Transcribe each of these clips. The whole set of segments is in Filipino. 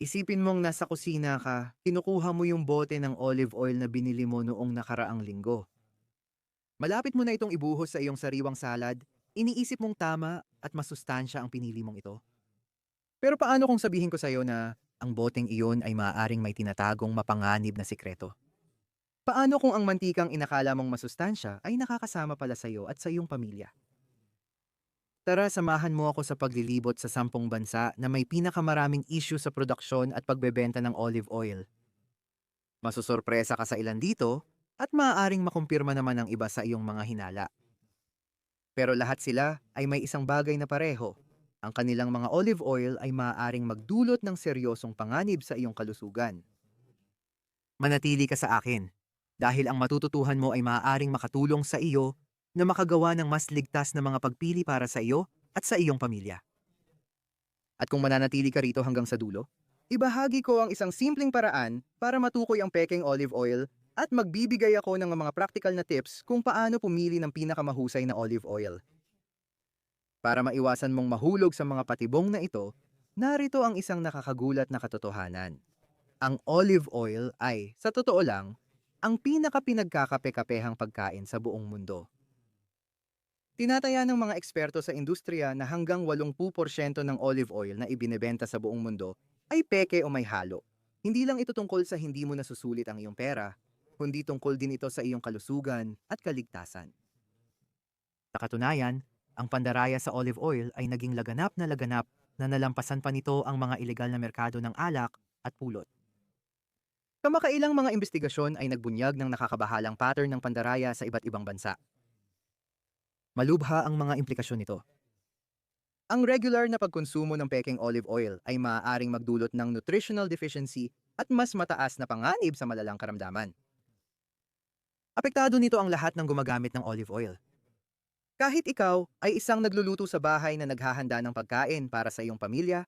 Isipin mong nasa kusina ka, kinukuha mo yung bote ng olive oil na binili mo noong nakaraang linggo. Malapit mo na itong ibuhos sa iyong sariwang salad, iniisip mong tama at masustansya ang pinili mong ito. Pero paano kung sabihin ko sa iyo na ang boteng iyon ay maaaring may tinatagong mapanganib na sikreto? Paano kung ang mantikang inakala mong masustansya ay nakakasama pala sa iyo at sa iyong pamilya? Tara, samahan mo ako sa paglilibot sa sampung bansa na may pinakamaraming issue sa produksyon at pagbebenta ng olive oil. Masusorpresa ka sa ilan dito at maaaring makumpirma naman ang iba sa iyong mga hinala. Pero lahat sila ay may isang bagay na pareho. Ang kanilang mga olive oil ay maaaring magdulot ng seryosong panganib sa iyong kalusugan. Manatili ka sa akin dahil ang matututuhan mo ay maaaring makatulong sa iyo na makagawa ng mas ligtas na mga pagpili para sa iyo at sa iyong pamilya. At kung mananatili ka rito hanggang sa dulo, ibahagi ko ang isang simpleng paraan para matukoy ang peking olive oil at magbibigay ako ng mga practical na tips kung paano pumili ng pinakamahusay na olive oil. Para maiwasan mong mahulog sa mga patibong na ito, narito ang isang nakakagulat na katotohanan. Ang olive oil ay, sa totoo lang, ang pinakapinagkakape-kapehang pagkain sa buong mundo. Tinataya ng mga eksperto sa industriya na hanggang 80% ng olive oil na ibinebenta sa buong mundo ay peke o may halo. Hindi lang ito tungkol sa hindi mo nasusulit ang iyong pera, kundi tungkol din ito sa iyong kalusugan at kaligtasan. Sa katunayan, ang pandaraya sa olive oil ay naging laganap na laganap na nalampasan pa nito ang mga ilegal na merkado ng alak at pulot. Kamakailang mga investigasyon ay nagbunyag ng nakakabahalang pattern ng pandaraya sa iba't ibang bansa. Malubha ang mga implikasyon nito. Ang regular na pagkonsumo ng peking olive oil ay maaaring magdulot ng nutritional deficiency at mas mataas na panganib sa malalang karamdaman. Apektado nito ang lahat ng gumagamit ng olive oil. Kahit ikaw ay isang nagluluto sa bahay na naghahanda ng pagkain para sa iyong pamilya,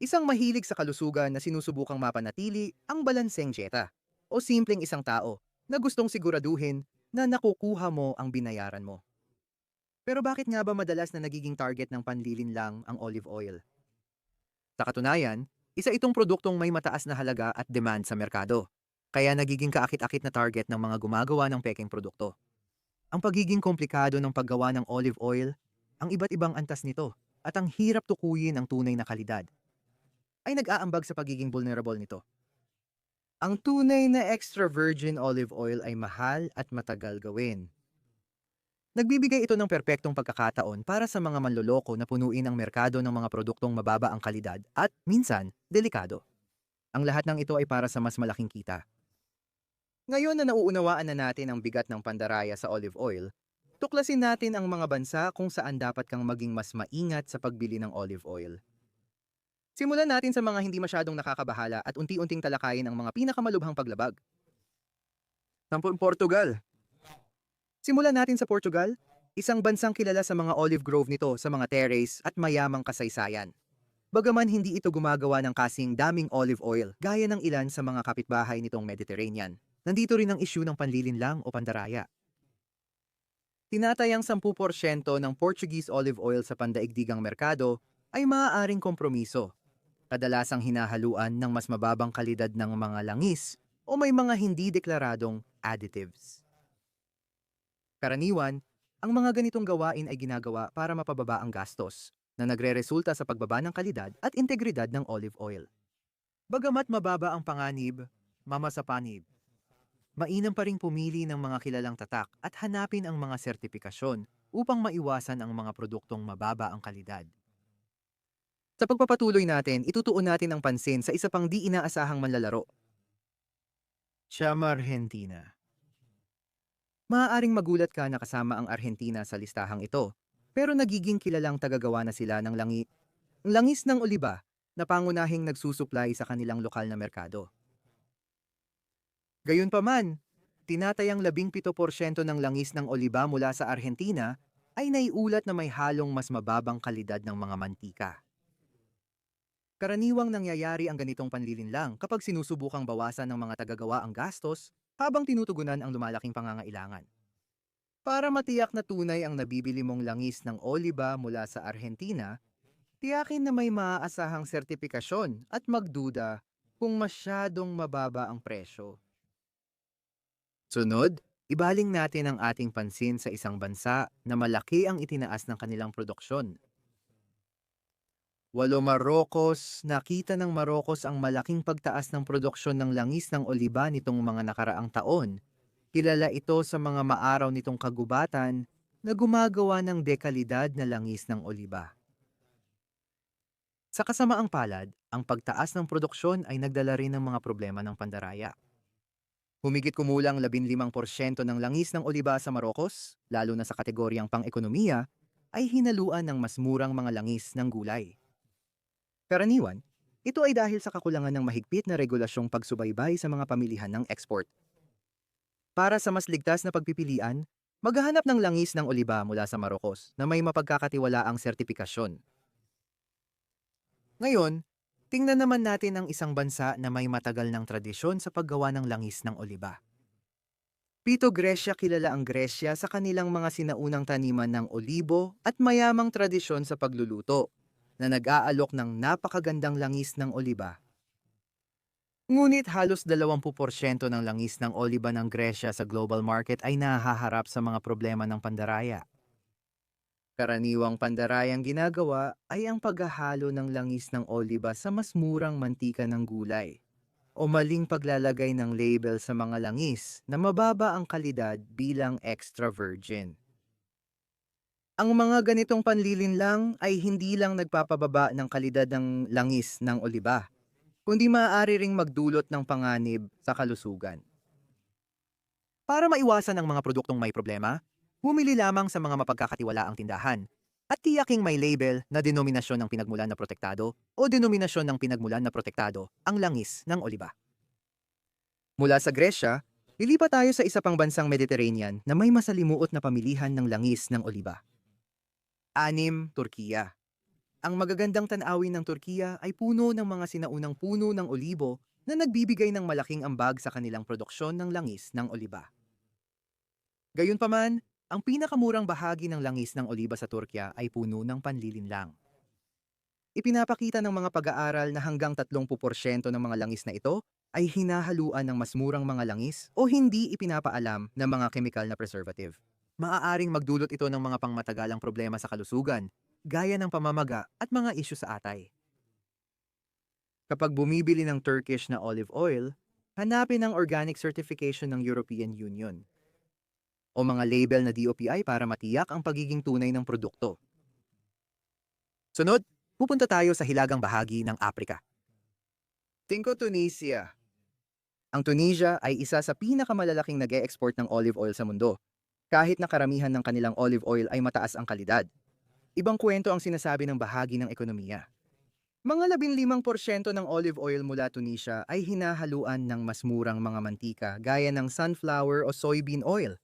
isang mahilig sa kalusugan na sinusubukang mapanatili ang balanseng dieta, o simpleng isang tao na gustong siguraduhin na nakukuha mo ang binayaran mo. Pero bakit nga ba madalas na nagiging target ng panlilin lang ang olive oil? Sa katunayan, isa itong produktong may mataas na halaga at demand sa merkado, kaya nagiging kaakit-akit na target ng mga gumagawa ng peking produkto. Ang pagiging komplikado ng paggawa ng olive oil, ang iba't ibang antas nito, at ang hirap tukuyin ang tunay na kalidad, ay nag-aambag sa pagiging vulnerable nito. Ang tunay na extra virgin olive oil ay mahal at matagal gawin. Nagbibigay ito ng perpektong pagkakataon para sa mga manloloko na punuin ang merkado ng mga produktong mababa ang kalidad at, minsan, delikado. Ang lahat ng ito ay para sa mas malaking kita. Ngayon na nauunawaan na natin ang bigat ng pandaraya sa olive oil, tuklasin natin ang mga bansa kung saan dapat kang maging mas maingat sa pagbili ng olive oil. Simulan natin sa mga hindi masyadong nakakabahala at unti-unting talakayin ang mga pinakamalubhang paglabag. Sampun Portugal, Simulan natin sa Portugal, isang bansang kilala sa mga olive grove nito sa mga terrace at mayamang kasaysayan. Bagaman hindi ito gumagawa ng kasing daming olive oil gaya ng ilan sa mga kapitbahay nitong Mediterranean, nandito rin ang issue ng panlilinlang o pandaraya. Tinatayang 10% ng Portuguese olive oil sa pandaigdigang merkado ay maaaring kompromiso. Kadalasang hinahaluan ng mas mababang kalidad ng mga langis o may mga hindi deklaradong additives. Karaniwan, ang mga ganitong gawain ay ginagawa para mapababa ang gastos na nagre-resulta sa pagbaba ng kalidad at integridad ng olive oil. Bagamat mababa ang panganib, mama sa panib. Mainam pa ring pumili ng mga kilalang tatak at hanapin ang mga sertipikasyon upang maiwasan ang mga produktong mababa ang kalidad. Sa pagpapatuloy natin, itutuon natin ang pansin sa isa pang di inaasahang manlalaro. Chama Argentina Maaaring magulat ka na kasama ang Argentina sa listahang ito, pero nagiging kilalang tagagawa na sila ng langi langis ng oliba na pangunahing nagsusuplay sa kanilang lokal na merkado. Gayunpaman, tinatayang 17% ng langis ng oliba mula sa Argentina ay naiulat na may halong mas mababang kalidad ng mga mantika. Karaniwang nangyayari ang ganitong panlilinlang kapag sinusubukang bawasan ng mga tagagawa ang gastos habang tinutugunan ang lumalaking pangangailangan. Para matiyak na tunay ang nabibili mong langis ng oliba mula sa Argentina, tiyakin na may maaasahang sertipikasyon at magduda kung masyadong mababa ang presyo. Sunod, ibaling natin ang ating pansin sa isang bansa na malaki ang itinaas ng kanilang produksyon. Walo Marocos, nakita ng Marocos ang malaking pagtaas ng produksyon ng langis ng oliba nitong mga nakaraang taon. Kilala ito sa mga maaraw nitong kagubatan na gumagawa ng dekalidad na langis ng oliba. Sa kasamaang palad, ang pagtaas ng produksyon ay nagdala rin ng mga problema ng pandaraya. Humigit kumulang 15% ng langis ng oliba sa Marocos, lalo na sa kategoryang pang-ekonomiya, ay hinaluan ng mas murang mga langis ng gulay. Karaniwan, ito ay dahil sa kakulangan ng mahigpit na regulasyong pagsubaybay sa mga pamilihan ng export. Para sa mas ligtas na pagpipilian, maghahanap ng langis ng oliba mula sa Marocos na may mapagkakatiwalaang sertipikasyon. Ngayon, tingnan naman natin ang isang bansa na may matagal ng tradisyon sa paggawa ng langis ng oliba. Pito Gresya kilala ang Gresya sa kanilang mga sinaunang taniman ng olibo at mayamang tradisyon sa pagluluto na nag-aalok ng napakagandang langis ng oliba. Ngunit halos 20% ng langis ng oliba ng Gresya sa global market ay nahaharap sa mga problema ng pandaraya. Karaniwang pandarayang ginagawa ay ang paghahalo ng langis ng oliba sa mas murang mantika ng gulay o maling paglalagay ng label sa mga langis na mababa ang kalidad bilang extra virgin. Ang mga ganitong panlilin lang ay hindi lang nagpapababa ng kalidad ng langis ng oliba, kundi maaari ring magdulot ng panganib sa kalusugan. Para maiwasan ang mga produktong may problema, bumili lamang sa mga mapagkakatiwalaang tindahan at tiyaking may label na denominasyon ng pinagmulan na protektado o denominasyon ng pinagmulan na protektado ang langis ng oliba. Mula sa Gresya, lilipat tayo sa isa pang bansang Mediterranean na may masalimuot na pamilihan ng langis ng oliba. Anim, Turkiya. Ang magagandang tanawin ng Turkiya ay puno ng mga sinaunang puno ng olibo na nagbibigay ng malaking ambag sa kanilang produksyon ng langis ng oliba. Gayunpaman, ang pinakamurang bahagi ng langis ng oliba sa Turkiya ay puno ng panlilinlang. Ipinapakita ng mga pag-aaral na hanggang 30% ng mga langis na ito ay hinahaluan ng mas murang mga langis o hindi ipinapaalam ng mga chemical na preservative maaaring magdulot ito ng mga pangmatagalang problema sa kalusugan, gaya ng pamamaga at mga isyu sa atay. Kapag bumibili ng Turkish na olive oil, hanapin ang organic certification ng European Union o mga label na DOPI para matiyak ang pagiging tunay ng produkto. Sunod, pupunta tayo sa hilagang bahagi ng Afrika. Tingko Tunisia. Ang Tunisia ay isa sa pinakamalalaking nag export ng olive oil sa mundo kahit na karamihan ng kanilang olive oil ay mataas ang kalidad. Ibang kwento ang sinasabi ng bahagi ng ekonomiya. Mga 15% ng olive oil mula Tunisia ay hinahaluan ng mas murang mga mantika gaya ng sunflower o soybean oil.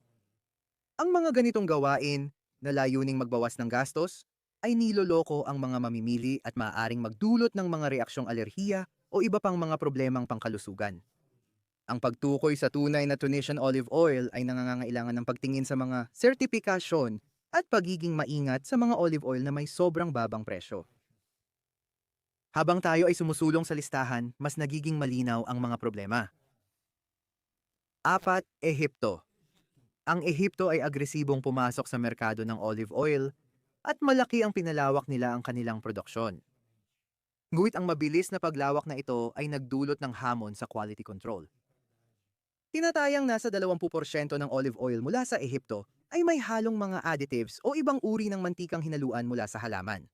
Ang mga ganitong gawain na layuning magbawas ng gastos ay niloloko ang mga mamimili at maaaring magdulot ng mga reaksyong alerhiya o iba pang mga problemang pangkalusugan. Ang pagtukoy sa tunay na Tunisian olive oil ay nangangailangan ng pagtingin sa mga sertipikasyon at pagiging maingat sa mga olive oil na may sobrang babang presyo. Habang tayo ay sumusulong sa listahan, mas nagiging malinaw ang mga problema. Apat, Ehipto. Ang Ehipto ay agresibong pumasok sa merkado ng olive oil at malaki ang pinalawak nila ang kanilang produksyon. Nguwit ang mabilis na paglawak na ito ay nagdulot ng hamon sa quality control. Tinatayang nasa 20% ng olive oil mula sa Ehipto ay may halong mga additives o ibang uri ng mantikang hinaluan mula sa halaman.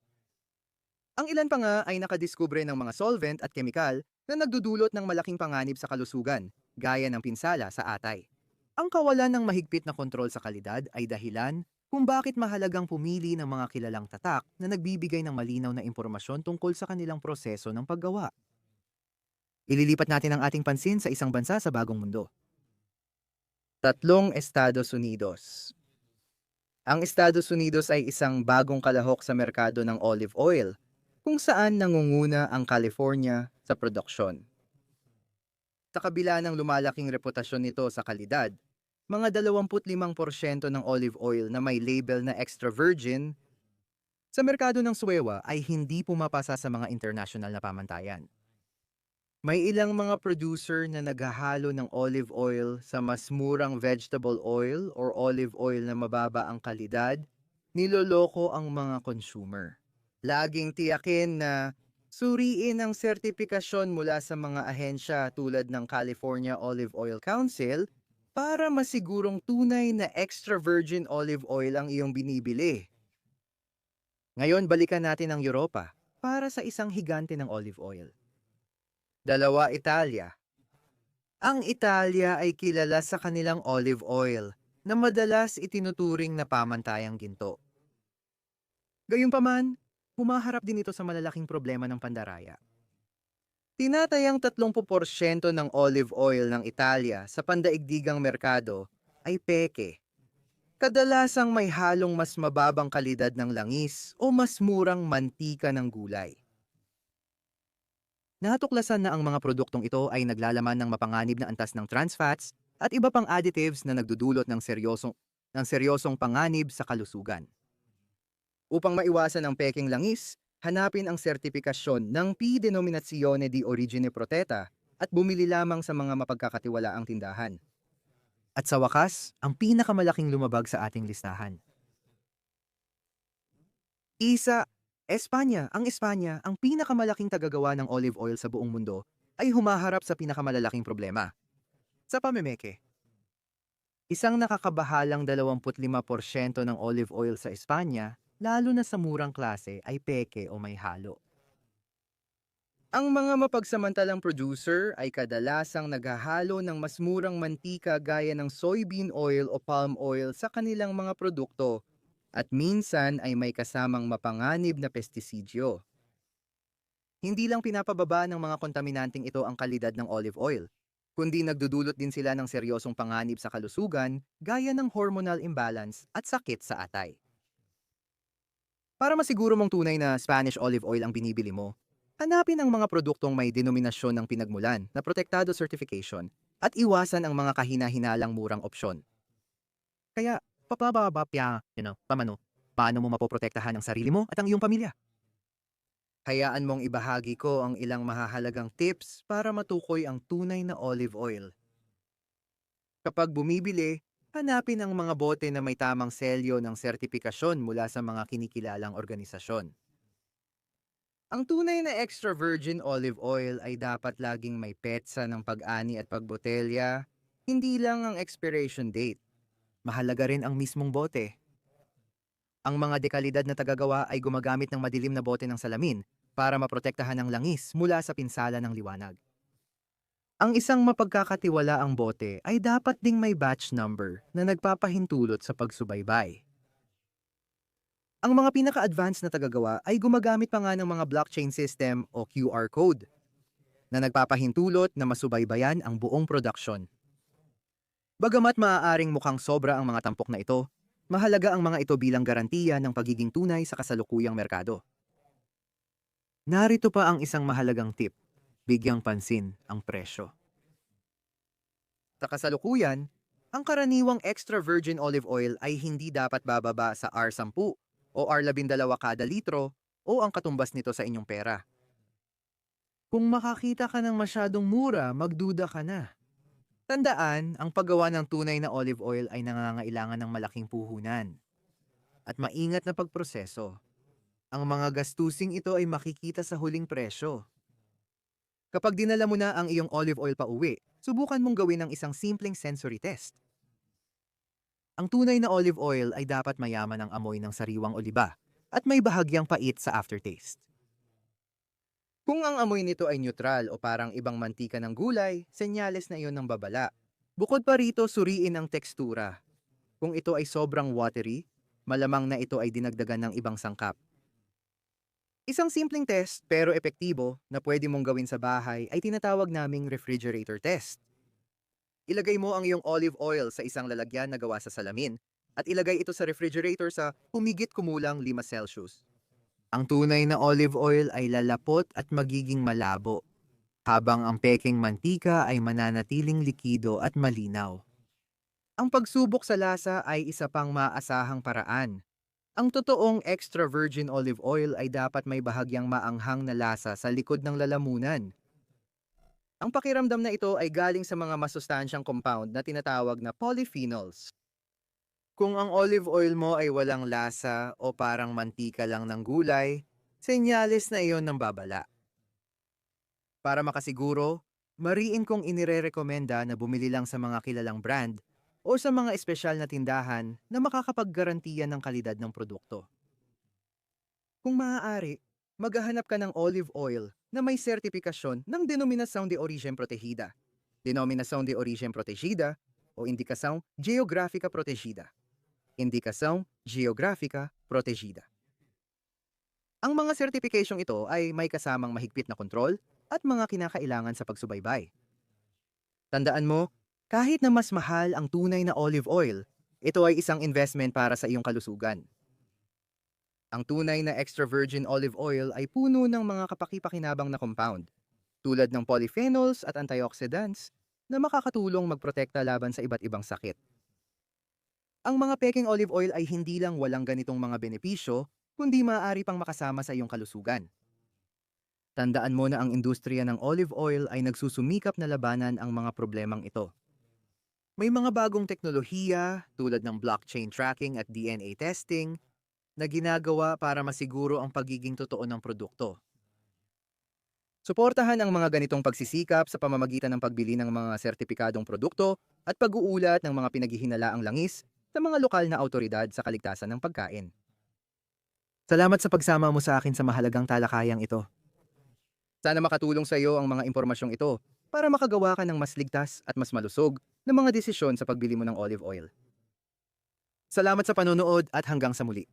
Ang ilan pa nga ay nakadiskubre ng mga solvent at kemikal na nagdudulot ng malaking panganib sa kalusugan, gaya ng pinsala sa atay. Ang kawalan ng mahigpit na kontrol sa kalidad ay dahilan kung bakit mahalagang pumili ng mga kilalang tatak na nagbibigay ng malinaw na impormasyon tungkol sa kanilang proseso ng paggawa. Ililipat natin ang ating pansin sa isang bansa sa bagong mundo. Tatlong Estados Unidos. Ang Estados Unidos ay isang bagong kalahok sa merkado ng olive oil, kung saan nangunguna ang California sa produksyon. Sa kabila ng lumalaking reputasyon nito sa kalidad, mga 25% ng olive oil na may label na extra virgin sa merkado ng Suewa ay hindi pumapasa sa mga international na pamantayan. May ilang mga producer na naghahalo ng olive oil sa mas murang vegetable oil or olive oil na mababa ang kalidad, niloloko ang mga consumer. Laging tiyakin na suriin ang sertipikasyon mula sa mga ahensya tulad ng California Olive Oil Council para masigurong tunay na extra virgin olive oil ang iyong binibili. Ngayon balikan natin ang Europa para sa isang higante ng olive oil. Dalawa, Italia. Ang Italia ay kilala sa kanilang olive oil na madalas itinuturing na pamantayang ginto. Gayunpaman, humaharap din ito sa malalaking problema ng pandaraya. Tinatayang 30% ng olive oil ng Italia sa pandaigdigang merkado ay peke. Kadalasang may halong mas mababang kalidad ng langis o mas murang mantika ng gulay. Natuklasan na ang mga produktong ito ay naglalaman ng mapanganib na antas ng trans fats at iba pang additives na nagdudulot ng seryosong, ng seryosong panganib sa kalusugan. Upang maiwasan ang peking langis, hanapin ang sertipikasyon ng P Denominazione di Origine Protetta at bumili lamang sa mga mapagkakatiwalaang tindahan. At sa wakas, ang pinakamalaking lumabag sa ating listahan. Isa, Espanya. Ang Espanya, ang pinakamalaking tagagawa ng olive oil sa buong mundo, ay humaharap sa pinakamalalaking problema. Sa pamemeke. Isang nakakabahalang 25% ng olive oil sa Espanya, lalo na sa murang klase, ay peke o may halo. Ang mga mapagsamantalang producer ay kadalasang naghahalo ng mas murang mantika gaya ng soybean oil o palm oil sa kanilang mga produkto at minsan ay may kasamang mapanganib na pestisidyo. Hindi lang pinapababa ng mga kontaminanting ito ang kalidad ng olive oil, kundi nagdudulot din sila ng seryosong panganib sa kalusugan gaya ng hormonal imbalance at sakit sa atay. Para masiguro mong tunay na Spanish olive oil ang binibili mo, hanapin ang mga produktong may denominasyon ng pinagmulan na protektado certification at iwasan ang mga kahina-hinalang murang opsyon. Kaya papababa pya, you know, pamano, paano mo mapoprotektahan ang sarili mo at ang iyong pamilya. Hayaan mong ibahagi ko ang ilang mahahalagang tips para matukoy ang tunay na olive oil. Kapag bumibili, hanapin ang mga bote na may tamang selyo ng sertipikasyon mula sa mga kinikilalang organisasyon. Ang tunay na extra virgin olive oil ay dapat laging may petsa ng pag-ani at pagbotelya, hindi lang ang expiration date mahalaga rin ang mismong bote. Ang mga dekalidad na tagagawa ay gumagamit ng madilim na bote ng salamin para maprotektahan ang langis mula sa pinsala ng liwanag. Ang isang mapagkakatiwala ang bote ay dapat ding may batch number na nagpapahintulot sa pagsubaybay. Ang mga pinaka-advanced na tagagawa ay gumagamit pa nga ng mga blockchain system o QR code na nagpapahintulot na masubaybayan ang buong produksyon. Bagamat maaaring mukhang sobra ang mga tampok na ito, mahalaga ang mga ito bilang garantiya ng pagiging tunay sa kasalukuyang merkado. Narito pa ang isang mahalagang tip, bigyang pansin ang presyo. Sa kasalukuyan, ang karaniwang extra virgin olive oil ay hindi dapat bababa sa R10 o R12 kada litro o ang katumbas nito sa inyong pera. Kung makakita ka ng masyadong mura, magduda ka na. Tandaan, ang paggawa ng tunay na olive oil ay nangangailangan ng malaking puhunan at maingat na pagproseso. Ang mga gastusing ito ay makikita sa huling presyo. Kapag dinala mo na ang iyong olive oil pa uwi, subukan mong gawin ang isang simpleng sensory test. Ang tunay na olive oil ay dapat mayaman ng amoy ng sariwang oliba at may bahagyang pait sa aftertaste. Kung ang amoy nito ay neutral o parang ibang mantika ng gulay, senyales na iyon ng babala. Bukod pa rito, suriin ang tekstura. Kung ito ay sobrang watery, malamang na ito ay dinagdagan ng ibang sangkap. Isang simpleng test pero epektibo na pwede mong gawin sa bahay ay tinatawag naming refrigerator test. Ilagay mo ang iyong olive oil sa isang lalagyan na gawa sa salamin at ilagay ito sa refrigerator sa humigit kumulang 5 Celsius. Ang tunay na olive oil ay lalapot at magiging malabo, habang ang peking mantika ay mananatiling likido at malinaw. Ang pagsubok sa lasa ay isa pang maasahang paraan. Ang totoong extra virgin olive oil ay dapat may bahagyang maanghang na lasa sa likod ng lalamunan. Ang pakiramdam na ito ay galing sa mga masustansyang compound na tinatawag na polyphenols. Kung ang olive oil mo ay walang lasa o parang mantika lang ng gulay, senyales na iyon ng babala. Para makasiguro, mariin kong inire-rekomenda na bumili lang sa mga kilalang brand o sa mga espesyal na tindahan na makakapaggarantiya ng kalidad ng produkto. Kung maaari, maghahanap ka ng olive oil na may sertipikasyon ng Denominação de Origem Protegida, Denominação de Origem Protegida o Indicação Geográfica Protegida, Indicação Geográfica Protegida. Ang mga sertipikasyong ito ay may kasamang mahigpit na kontrol at mga kinakailangan sa pagsubaybay. Tandaan mo, kahit na mas mahal ang tunay na olive oil, ito ay isang investment para sa iyong kalusugan. Ang tunay na extra virgin olive oil ay puno ng mga kapaki-pakinabang na compound, tulad ng polyphenols at antioxidants na makakatulong magprotekta laban sa iba't ibang sakit. Ang mga peking olive oil ay hindi lang walang ganitong mga benepisyo, kundi maaari pang makasama sa iyong kalusugan. Tandaan mo na ang industriya ng olive oil ay nagsusumikap na labanan ang mga problemang ito. May mga bagong teknolohiya tulad ng blockchain tracking at DNA testing na ginagawa para masiguro ang pagiging totoo ng produkto. Suportahan ang mga ganitong pagsisikap sa pamamagitan ng pagbili ng mga sertipikadong produkto at pag-uulat ng mga pinaghihinalaang langis sa mga lokal na autoridad sa kaligtasan ng pagkain. Salamat sa pagsama mo sa akin sa mahalagang talakayang ito. Sana makatulong sa iyo ang mga impormasyong ito para makagawa ka ng mas ligtas at mas malusog na mga desisyon sa pagbili mo ng olive oil. Salamat sa panonood at hanggang sa muli.